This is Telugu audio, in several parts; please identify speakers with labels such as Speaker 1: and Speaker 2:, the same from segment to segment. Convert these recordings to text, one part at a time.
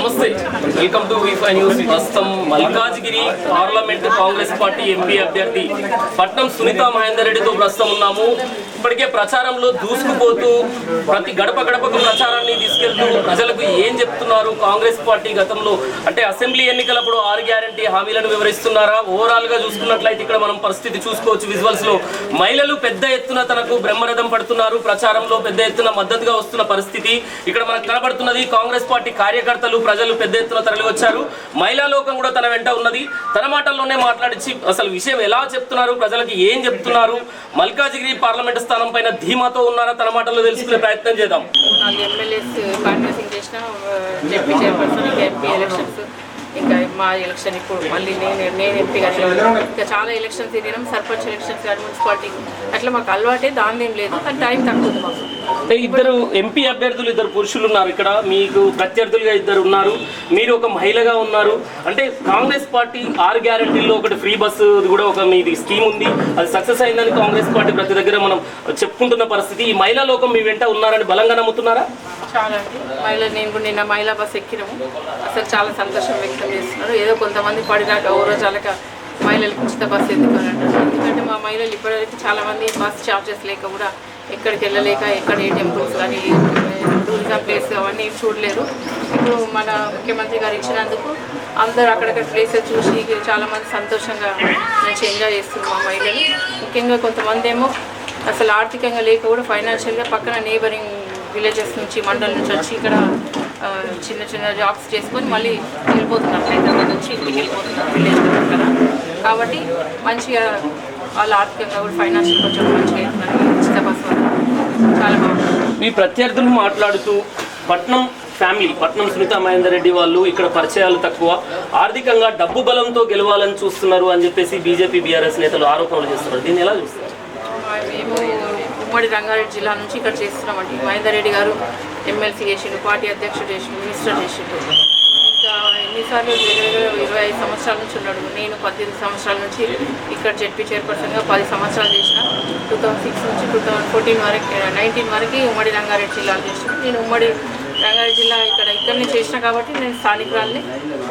Speaker 1: నమస్తే వెల్కమ్ టు వీఫై న్యూస్. ప్రస్తుతం Malkajgiri parliament Congress party MP అభ్యర్థి పట్నం సునీత మహేందర్ రెడ్డితో ప్రస్తుతం ఉన్నాము. ఇప్పటికే ప్రచారంలో దూసుకుపోతూ ప్రతి గడప గడపకు ప్రచారాన్ని తీసుకెళ్తూ ప్రజలకు ఏం చెప్తున్నారు? కాంగ్రెస్ పార్టీ గతంలో అంటే అసెంబ్లీ ఎన్నికలప్పుడు ఆరు గ్యారంటీ హామీలను వివరిస్తున్నారా? ఓవరాల్గా చూసుకున్నట్లయితే ఇక్కడ మనం పరిస్థితి చూసుకోవచ్చు. విజువల్స్లో మహిళలు పెద్ద ఎత్తున తనకు బ్రహ్మరథం పడుతున్నారు. ప్రచారంలో పెద్ద ఎత్తున మద్దతుగా వస్తున్న పరిస్థితి. ఇక్కడ మనకు కనబడుతున్నది కాంగ్రెస్ పార్టీ కార్యకర్తలు ప్రజలు పెద్ద ఎత్తున తరలివచ్చారు మహిళా లోకం కూడా తన వెంట ఉన్నది. తన మాటల్లోనే మాట్లాడించి అసలు విషయం ఎలా చెప్తున్నారు? ప్రజలకు ఏం చెప్తున్నారు? మల్కాజిగిరి పార్లమెంట్ స్థానం పైన ధీమాతో ఉన్నారా? తన మాటల్లో తెలుసుకునే ప్రయత్నం చేద్దాం.
Speaker 2: చేసిన ఇంకా మా ఎలక్షన్ ఇప్పుడు మళ్ళీ నేను నేను ఎంపీగా ఇంకా చాలా ఎలక్షన్స్ తిరిగినాం సర్పంచ్ ఎలక్షన్స్ కానీ మున్సిపాలిటీ. అట్లా మాకు అలవాటే దాని ఏం లేదు. కానీ టైం తక్కువ మాకు.
Speaker 1: అంటే ఇద్దరు ఎంపీ అభ్యర్థులు ఇద్దరు పురుషులు ఉన్నారు ఇక్కడ. మీకు ప్రత్యర్థులుగా ఇద్దరు ఉన్నారు. మీరు ఒక మహిళగా ఉన్నారు. అంటే కాంగ్రెస్ పార్టీ ఆరు గ్యారెంటీల్లో ఒకటి ఫ్రీ బస్సు కూడా ఒక మీది స్కీమ్ ఉంది. అది సక్సెస్ అయిందని కాంగ్రెస్ పార్టీ ప్రతి దగ్గర మనం చెప్పుకుంటున్న పరిస్థితి. ఈ మహిళా లోకం మీ వెంట ఉన్నారని బలంగా నమ్ముతున్నారా?
Speaker 2: చాలా అండి. మహిళ నేను కూడా నిన్న మహిళా బస్ ఎక్కినాము. అసలు చాలా సంతోషం వ్యక్తం చేస్తున్నారు. ఏదో కొంతమంది పడినాక ఓ రోజాలక మహిళలకు ఉచిత బస్సు ఎందుకు అంటారు ఎందుకంటే మా మహిళలు ఇప్పటివరకు చాలామంది బస్సు బస్ ఛార్జెస్ లేక కూడా ఎక్కడికి వెళ్ళలేక ఎక్కడ ఏ టెంపుల్స్ కానీ టూరిజం ప్లేస్ అవన్నీ చూడలేరు ఇప్పుడు మన ముఖ్యమంత్రి గారు ఇచ్చినందుకు అందరూ అక్కడక్కడ ప్లేసెస్ చూసి చాలామంది సంతోషంగా మంచి ఎంజాయ్ చేస్తున్నారు మా మహిళలు. ముఖ్యంగా కొంతమంది ఏమో అసలు ఆర్థికంగా లేక కూడా ఫైనాన్షియల్గా పక్కన నేబరింగ్ విలేజెస్ నుంచి మండలం నుంచి వచ్చి ఇక్కడ చిన్న చిన్న జాబ్స్ చేసుకొని మళ్ళీ వెళ్ళిపోతున్నారు. హైదరాబాద్ నుంచి ఇంటికి వెళ్ళిపోతున్నారు విలేజ్ కాబట్టి మంచిగా వాళ్ళ ఆర్థికంగా కూడా ఫైనాన్షియల్ కొంచెం మంచిగా అవుతున్నారు ఉచిత బస్సు వల్ల చాలా బాగుంటుంది
Speaker 1: మీ ప్రత్యర్థులు మాట్లాడుతూ పట్నం ఫ్యామిలీ పట్నం సునీత మహేందర్ రెడ్డి వాళ్ళు ఇక్కడ పరిచయాలు తక్కువ. ఆర్థికంగా డబ్బు బలంతో గెలవాలని చూస్తున్నారు అని చెప్పేసి బీజేపీ బీఆర్ఎస్ నేతలు ఆరోపణలు చేస్తున్నారు. దీన్ని ఎలా చూస్తారు?
Speaker 2: ఉమ్మడి రంగారెడ్డి జిల్లా నుంచి ఇక్కడ చేస్తున్నామండి. మహేందర్ రెడ్డి గారు ఎమ్మెల్సీ చేసిండు పార్టీ అధ్యక్షుడు చేసిండు మినిస్టర్ చేసిండు. ఎన్నిసార్లు దగ్గర ఇరవై ఐదు సంవత్సరాల నుంచి ఉన్నాడు. నేను పద్దెనిమిది సంవత్సరాల నుంచి ఇక్కడ జెడ్పీ చైర్పర్సన్గా పది సంవత్సరాలు చేసిన. టూ థౌజండ్ సిక్స్ నుంచి టూ థౌజండ్ ఫోర్టీన్ వరకు నైన్టీన్ వరకు ఉమ్మడి రంగారెడ్డి జిల్లాలో చేసిన. నేను ఉమ్మడి రంగారెడ్డి జిల్లా ఇక్కడ ఇక్కడనే చేసిన కాబట్టి నేను స్థానికురాల్ని.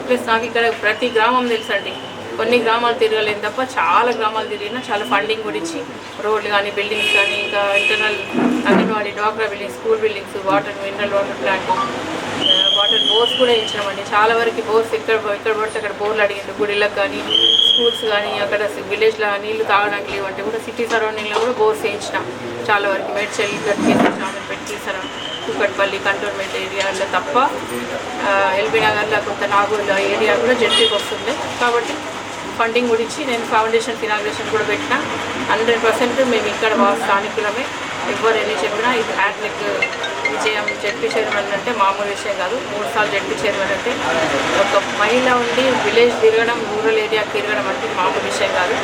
Speaker 2: ప్లస్ నాకు ఇక్కడ ప్రతి గ్రామం తెలుసండి. కొన్ని గ్రామాలు తిరగలేదు తప్ప చాలా గ్రామాలు తిరిగినా చాలా ఫండింగ్ కూడా ఇచ్చి రోడ్లు కానీ బిల్డింగ్స్ కానీ ఇంకా internal anganwadi డాక్రా buildings school buildings water mineral water plant Uh, water bores కూడా ఇచ్చినామండి చాలా వరకు బోర్స్ ఎక్కడ ఎక్కడ పడితే అక్కడ బోర్లు అడిగిండు. గుడిలకు కానీ స్కూల్స్ కానీ అక్కడ విలేజ్లో నీళ్ళు తాగడానికి లేవంటే కూడా సిటీ సరౌండింగ్లో కూడా బోర్స్ వేయించినాం. చాలా వరకు మేడ్చల్ గట్కేసి పెట్టి సరౌ కూకట్పల్లి కంటోన్మెంట్ ఏరియాలో తప్ప uh, ఎల్బీ నగర్లో కొంత నాగూర్ ఏరియా కూడా జెడ్పీకి వస్తుంది. కాబట్టి ఫండింగ్ కూడా ఇచ్చి నేను ఫౌండేషన్ ఇనాగ్రేషన్ కూడా పెట్టిన. హండ్రెడ్ పర్సెంట్ మేము ఇక్కడ మా స్థానికులమే. ఎవరు ఎన్ని చెప్పినా ఇది హ్యాట్రిక్ విజయం జడ్పీ చైర్మన్ అంటే మామూలు విషయం కాదు. మూడు సార్లు జడ్పీ చైర్మన్ అంటే ఒక మహిళ ఉండి విలేజ్ తిరగడం రూరల్ ఏరియాకి తిరగడం అంటే మామూలు విషయం కాదు.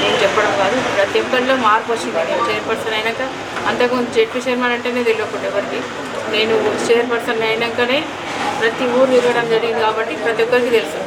Speaker 2: నేను చెప్పడం కాదు. ప్రతి ఒక్కరిలో మార్పు వచ్చింది. నేను చైర్పర్సన్ అయినాక అంతకుముందు జడ్పీ చైర్మన్ అంటేనే తెలియకుండా ఎవరికి. నేను చైర్పర్సన్ అయినాకనే ప్రతి ఊరు తిరగడం జరిగింది కాబట్టి ప్రతి ఒక్కరికి తెలుసు.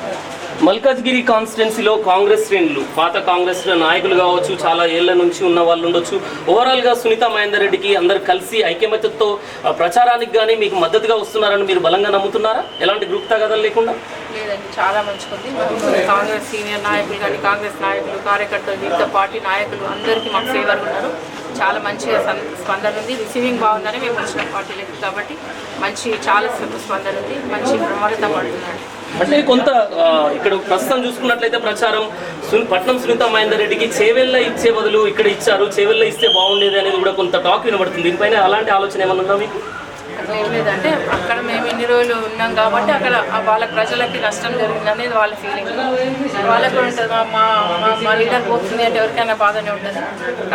Speaker 1: మల్కాజ్గిరి కాన్స్టిట్యున్సీలో కాంగ్రెస్ శ్రేణులు పాత కాంగ్రెస్ నాయకులు కావచ్చు చాలా ఏళ్ళ నుంచి ఉన్న వాళ్ళు ఉండొచ్చు. ఓవరాల్గా సునీత మహేందర్ రెడ్డికి అందరు కలిసి ఐక్యమత్యతో ఆ, ప్రచారానికి కానీ మీకు మద్దతుగా వస్తున్నారని మీరు బలంగా నమ్ముతున్నారా? ఎలాంటి గ్రూప్ తగదలు లేకుండా?
Speaker 2: లేదండి చాలా మంచిగుంది. ఉంది కాంగ్రెస్ సీనియర్ నాయకులు కానీ కాంగ్రెస్ నాయకులు కార్యకర్తలు వివిధ పార్టీ నాయకులు అందరికీ మాకు ఫేవర్గా ఉన్నారు. చాలా మంచిగా స్పందన ఉంది. రిసీవింగ్ బాగుందని మేము వచ్చిన పార్టీలకి కాబట్టి మంచి చాలా స్పందన ఉంది. మంచి ప్రమాదం పడుతున్నాడు
Speaker 1: అంటే కొంత ఇక్కడ ప్రస్తుతం చూసుకున్నట్లయితే ప్రచారం పట్నం సునీత మహేందర్ రెడ్డికి చేవెళ్ళ ఇచ్చే బదులు ఇక్కడ ఇచ్చారు చేవెళ్ళ ఇస్తే బాగుండేది అనేది కూడా కొంత టాక్ వినబడుతుంది. దీనిపైన అలాంటి ఆలోచన ఏమన్నా ఉందా మీకు?
Speaker 2: అట్లా ఏం లేదంటే అక్కడ మేము ఇన్ని రోజులు ఉన్నాం కాబట్టి అక్కడ వాళ్ళ ప్రజలకి నష్టం జరిగింది అనేది వాళ్ళ ఫీలింగ్ వాళ్ళకు కూడా ఉంటుంది. మా మా మా- లీడర్ పోతుంది అంటే ఎవరికైనా బాధనే ఉంటుంది.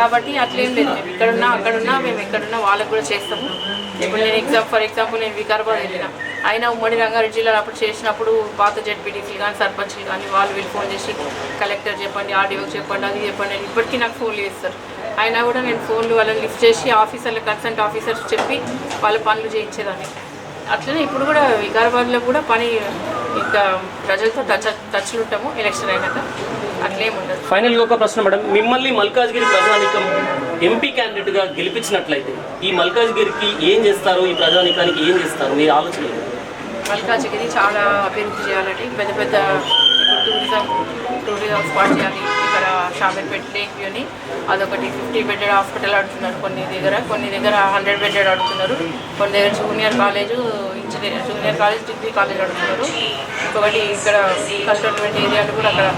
Speaker 2: కాబట్టి అట్లేం లేదు. మేము ఇక్కడున్నా అక్కడున్నా మేము ఎక్కడున్నా వాళ్ళకు కూడా చేస్తాము. ఇప్పుడు నేను ఎగ్జామ్ ఫర్ ఎగ్జాంపుల్ నేను వికారాబాద్ వెళ్ళినా. అయినా ఉమ్మడి రంగారెడ్డి జిల్లాలో అప్పుడు చేసినప్పుడు పాత జెడ్పీటీసీలు కానీ సర్పంచ్లు కానీ వాళ్ళు వీళ్ళు ఫోన్ చేసి కలెక్టర్ చెప్పండి ఆర్డీఓకి చెప్పండి అది చెప్పండి అని ఇప్పటికీ నాకు ఫోన్లు చేస్తారు అయినా కూడా నేను ఫోన్లు వాళ్ళని లిఫ్ట్ చేసి ఆఫీసర్లు కన్సల్ట్ ఆఫీసర్స్ చెప్పి వాళ్ళ పనులు చేయించేదాన్ని. అట్లనే ఇప్పుడు కూడా వికారాబాద్లో కూడా పని ఇంకా ప్రజలతో టచ్ టచ్లు ఉంటాము ఎలక్షన్ అయినాక. అట్లేముండదు ఫైనల్గా
Speaker 1: ఫైనల్ ఒక ప్రశ్న మేడం. మిమ్మల్ని మల్కాజ్గిరి ప్రజానికం ఎంపీ క్యాండిడేట్గా గెలిపించినట్లయితే ఈ మల్కాజ్గిరికి ఏం చేస్తారు? ఈ ప్రజానికానికి ఏం చేస్తారు? మీరు ఆలోచన ఏంటి?
Speaker 2: మల్కాజిగిరి చాలా అభివృద్ధి చేయాలండి. పెద్ద పెద్ద టూరిజం టూరిజం స్పాట్ చేయాలి. ఇక్కడ షామీర్పేట లేక్ వ్యూని అదొకటి ఫిఫ్టీ బెడెడ్ హాస్పిటల్ అడుగుతున్నారు కొన్ని దగ్గర కొన్ని దగ్గర హండ్రెడ్ బెడెడ్ అడుగుతున్నారు కొన్ని దగ్గర జూనియర్ కాలేజ్ అదే జూనియర్ కాలేజ్ డిగ్రీ కాలేజ్ అడుగుతున్నారు. ఇంకొకటి ఇక్కడ కంటోన్మెంట్ ఏరియాలు కూడా అక్కడ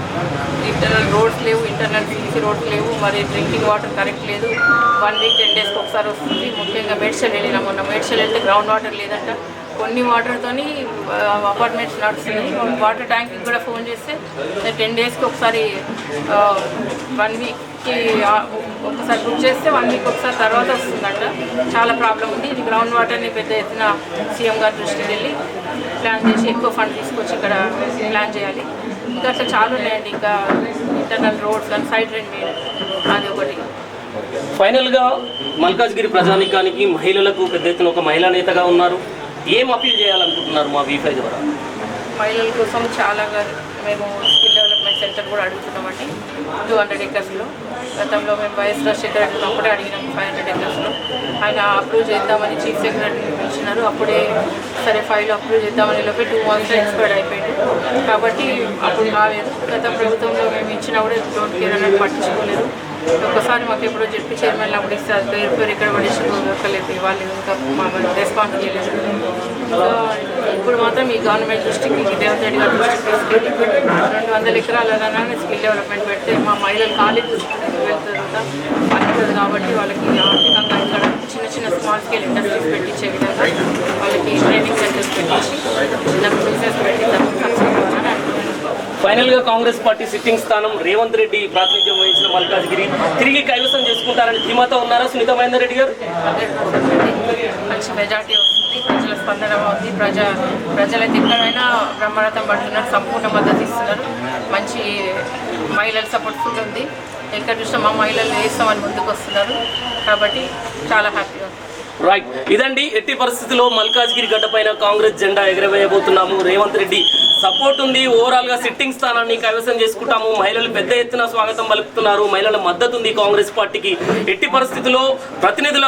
Speaker 2: ఇంటర్నల్ రోడ్స్ లేవు ఇంటర్నల్ సీసీ రోడ్స్ లేవు మరి డ్రింకింగ్ వాటర్ కరెక్ట్ లేదు. వన్ వీక్ టెన్ డేస్కి ఒకసారి వస్తుంది. ముఖ్యంగా మేడ్చల్ వెళ్ళినా మొన్న మేడ్చల్ వెళ్తే గ్రౌండ్ వాటర్ లేదంట. కొన్ని వాటర్తోని అపార్ట్మెంట్స్ నడుస్తున్నాయి. వాటర్ ట్యాంక్కి కూడా ఫోన్ చేస్తే టెన్ డేస్కి ఒకసారి వన్ వీక్కి ఒకసారి బుక్ చేస్తే వన్ వీక్ ఒకసారి తర్వాత వస్తుందంట. చాలా ప్రాబ్లం ఉంది. ఇది గ్రౌండ్ వాటర్ని పెద్ద ఎత్తున సీఎం గారి దృష్టికి వెళ్ళి ప్లాన్ చేసి ఎక్కువ ఫండ్ తీసుకొచ్చి ఇక్కడ ప్లాన్ చేయాలి. ఇంకా అట్లా చాలా ఉన్నాయండి. ఇంకా ఇంటర్నల్ రోడ్స్ కానీ సైడ్ రెండు అది ఒకటి.
Speaker 1: ఫైనల్గా మల్కాజ్గిరి ప్రజానికానికి మహిళలకు పెద్ద ఎత్తున ఒక మహిళా నేతగా ఉన్నారు. ఏం అపీల్ చేయాలనుకుంటున్నారు మా వీఫై ద్వారా?
Speaker 2: మహిళల కోసం చాలా మేము స్కిల్ డెవలప్మెంట్ సెంటర్ కూడా అడుగుతున్నామండి. టూ హండ్రెడ్ ఎకర్స్లో గతంలో మేము వైఎస్ రాజశేఖర రెడ్డి అప్పుడే అడిగినాం ఫైవ్ హండ్రెడ్ ఎకర్స్లో ఆయన అప్రూవ్ చేద్దామని చీఫ్ సెక్రటరీ పిలిచినారు. అప్పుడే సరే ఫైల్ అప్రూవ్ చేద్దామని లోపే టూ మంత్స్ ఎక్స్పైర్డ్ అయిపోయింది. కాబట్టి అప్పుడు కాలేదు గత ప్రభుత్వంలో మేము ఇచ్చినా కూడా డోంట్ కేర్ అనేది పట్టించుకోలేదు. ఒకసారి మాకు ఎప్పుడో చెప్పి చైర్మన్ అప్పుడు ఇస్తే అది పేరు పేరు ఇక్కడ పడేసుకోలేదు వాళ్ళు ఇంకా మాకు రెస్పాన్స్ చేయలేదు. ఇప్పుడు మాత్రం ఈ గవర్నమెంట్ దృష్టికి ఈ రేవంత్ రెడ్డి గారి దృష్టికి తీసుకెళ్ళి రెండు వందల ఎకరాల స్కిల్ డెవలప్మెంట్ పెడితే మా మహిళలు కాలేజ్ వెళ్తారు కదా పడుతుంది కాబట్టి వాళ్ళకి ఆర్థికంగా ఇక్కడ చిన్న చిన్న స్మాల్ స్కేల్ ఇండస్ట్రీస్ పెట్టించే విధంగా వాళ్ళకి ట్రైనింగ్ సెంటర్స్ పెట్టించి చిన్న బిజినెస్ పెట్టి సక్సెస్
Speaker 1: ఫైనల్గా కాంగ్రెస్ పార్టీ సిట్టింగ్ స్థానం రేవంత్ రెడ్డి ప్రాతినిధ్యం మల్కాజ్గిరి తిరిగి కైవసం చేసుకుంటారని ధీమాతో ఉన్నారా సునీత మహేందర్ రెడ్డి గారు?
Speaker 2: మంచి మెజార్టీ వస్తుంది. ప్రజల స్పందన ఉంది ప్రజ ప్రజలైతే ఎక్కడైనా బ్రహ్మరథం పడుతున్నారు. సంపూర్ణ మద్దతు ఇస్తున్నారు. మంచి మహిళల సపోర్ట్ ఫుల్ ఉంది. ఎక్కడ చూసినా మా మహిళలు వేస్తామని ముందుకు వస్తున్నారు. కాబట్టి చాలా హ్యాపీగా
Speaker 1: రైట్ ఇదండి ఎట్టి పరిస్థితుల్లో మల్కాజ్గిరి గడ్డపైన కాంగ్రెస్ జెండా ఎగరవేయబోతున్నాము. రేవంత్ రెడ్డి సపోర్ట్ ఉంది. ఓవరాల్గా సిట్టింగ్ స్థానాన్ని కైవసం చేసుకుంటాము. మహిళలు పెద్ద ఎత్తున స్వాగతం పలుకుతున్నారు. మహిళల మద్దతు ఉంది కాంగ్రెస్ పార్టీకి. ఎట్టి పరిస్థితుల్లో ప్రతినిధుల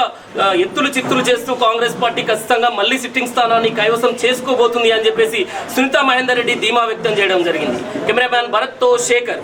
Speaker 1: ఎత్తులు చిత్తులు చేస్తూ కాంగ్రెస్ పార్టీ ఖచ్చితంగా మళ్ళీ సిట్టింగ్ స్థానాన్ని కైవసం చేసుకోబోతుంది అని చెప్పేసి సునీత మహేందర్ రెడ్డి ధీమా వ్యక్తం చేయడం జరిగింది. కెమెరామ్యాన్ భరత్తో శేఖర్.